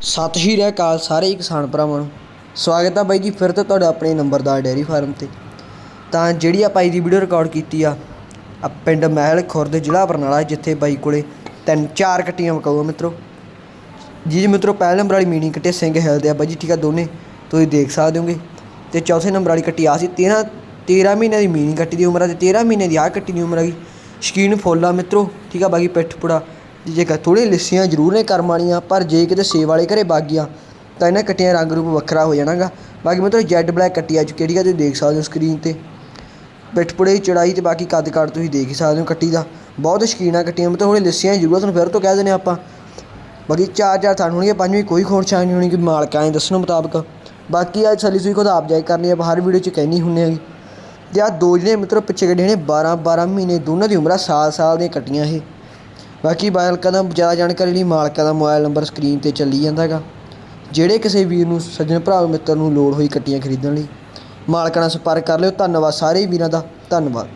ਸਤਿ ਸ਼੍ਰੀ ਅਕਾਲ ਸਾਰੇ ਹੀ ਕਿਸਾਨ ਭਰਾਵਾਂ ਨੂੰ। ਸਵਾਗਤ ਆ ਬਾਈ ਜੀ, ਫਿਰ ਤੋਂ ਤੁਹਾਡਾ ਆਪਣੇ ਨੰਬਰਦਾਰ ਡੇਅਰੀ ਫਾਰਮ ਤੇ। ਤਾਂ ਜਿਹੜੀ ਆਪਾਂ ਅੱਜ ਦੀ ਵੀਡੀਓ ਰਿਕਾਰਡ ਕੀਤੀ ਆ ਪਿੰਡ ਮਹਿਲ ਖੁਰਦ ਜ਼ਿਲ੍ਹਾ ਬਰਨਾਲਾ, ਜਿੱਥੇ ਬਾਈ ਕੋਲੇ ਤਿੰਨ ਚਾਰ ਕੱਟੀਆਂ ਮਕਾਊਆ ਮਿੱਤਰੋ। ਜੀ ਜੀ ਮਿੱਤਰੋ, ਪਹਿਲੇ ਨੰਬਰ ਵਾਲੀ ਮੀਣੀ ਕੱਟੇ ਸਿੰਘ ਹਿਲਦੇ ਆ ਬਾਈ ਜੀ, ਠੀਕ ਆ ਦੋਨੇ? ਤੁਸੀਂ ਦੇਖ ਸਕਦੇ ਹੋਗੇ। ਤੇ ਚੌਥੇ ਨੰਬਰ ਵਾਲੀ ਕੱਟੀ ਆ ਸੀ 13 13 ਮਹੀਨਿਆਂ ਦੀ ਮੀਣੀ ਕੱਟੀ ਦੀ ਉਮਰ ਆ ਤੇ 13 ਮਹੀਨੇ ਦੀ ਆ ਕੱਟੀ ਦੀ ਉਮਰ ਹੈਗੀ ਸ਼ਕੀਨ ਫੁੱਲ ਆ ਮਿੱਤਰੋ, ਠੀਕ ਆ ਬਾਕੀ ਪਿੱਠ ਪੁੜਾ। ਜੇਕਰ ਥੋੜੀ ਲਿੱਸੀਆਂ ਜ਼ਰੂਰ ਨੇ ਕਰਮ ਵਾਲੀਆਂ, ਪਰ ਜੇ ਕਿਤੇ ਸੇਵ ਵਾਲੇ ਘਰੇ ਬਾਗੀਆਂ ਤਾਂ ਇਹਨਾਂ ਕੱਟੀਆਂ ਰੰਗ ਰੂਪ ਵੱਖਰਾ ਹੋ ਜਾਣਾਗਾ। ਬਾਕੀ ਮਤਲਬ ਜੈਡ ਬਲੈਕ ਕੱਟੀ ਅੱਜ ਕਿਹੜੀ ਆ, ਤੁਸੀਂ ਦੇਖ ਸਕਦੇ ਹੋ ਸਕਰੀਨ ਤੇ। ਪਿੱਠ ਪੁੜੇ ਦੀ ਚੜਾਈ ਤੇ ਬਾਕੀ ਕੱਦ ਕਾਠ ਤੁਸੀਂ ਦੇਖ ਹੀ ਸਕਦੇ ਹੋ ਕੱਟੀ ਦਾ। ਬਹੁਤ ਸ਼ੌਕੀਨ ਆ ਕੱਟੀਆਂ ਮਤਲਬ ਥੋੜੀ ਲਿੱਸੀਆਂ ਜ਼ਰੂਰ ਤੁਹਾਨੂੰ ਫਿਰ ਤੋਂ ਕਹਿ ਦਿੰਦੇ ਆਪਾਂ। ਬਾਕੀ ਚਾਰ ਚਾਰ ਥਣ ਹੋਣਗੇ ਪੰਜਵੀਂ ਕੋਈ ਖੋਣ ਛਾਂ ਨਹੀਂ ਹੋਣੀ ਕਿ ਮਾਲਕਾਂ ਨੇ ਦੱਸਣ ਮੁਤਾਬਕ। ਬਾਕੀ ਅੱਜ ਛਲੀ ਸੂਈ ਖੁਦ ਆਪ ਜਾਇ ਕਰਨੀ ਆਪਾਂ ਹਰ ਵੀਡੀਓ 'ਚ ਕਹਿਣੀ ਹੁੰਨੇ ਹੈਗੀ ਤੇ ਆ ਦੋ ਜਿਹੜੇ ਮਿੱਤਰੋ, ਪਿੱਛੇ ਕੱਢੇ ਨੇ 12 12 ਮਹੀਨੇ ਦੋਨਾਂ ਦੀ ਉਮਰਾਂ ਸਾਲ ਸਾਲ ਦੀਆਂ ਕੱਟੀਆਂ ਇਹ। ਬਾਕੀ ਮਾਲਕਾਂ ਦਾ ਜ਼ਿਆਦਾ ਜਾਣਕਾਰੀ ਲਈ ਮਾਲਕਾਂ ਦਾ ਮੋਬਾਈਲ ਨੰਬਰ ਸਕਰੀਨ ਤੇ ਚੱਲੀ ਜਾਂਦਾ ਹੈਗਾ। ਜਿਹੜੇ ਕਿਸੇ ਵੀਰ ਨੂੰ ਸੱਜਣ ਭਰਾ ਮਿੱਤਰ ਨੂੰ ਲੋੜ ਹੋਈ ਕੱਟੀਆਂ ਖਰੀਦਣ ਲਈ, ਮਾਲਕਾਂ ਨਾਲ ਸੰਪਰਕ ਕਰ ਲਿਓ। ਧੰਨਵਾਦ ਸਾਰੇ ਵੀਰਾਂ ਦਾ, ਧੰਨਵਾਦ।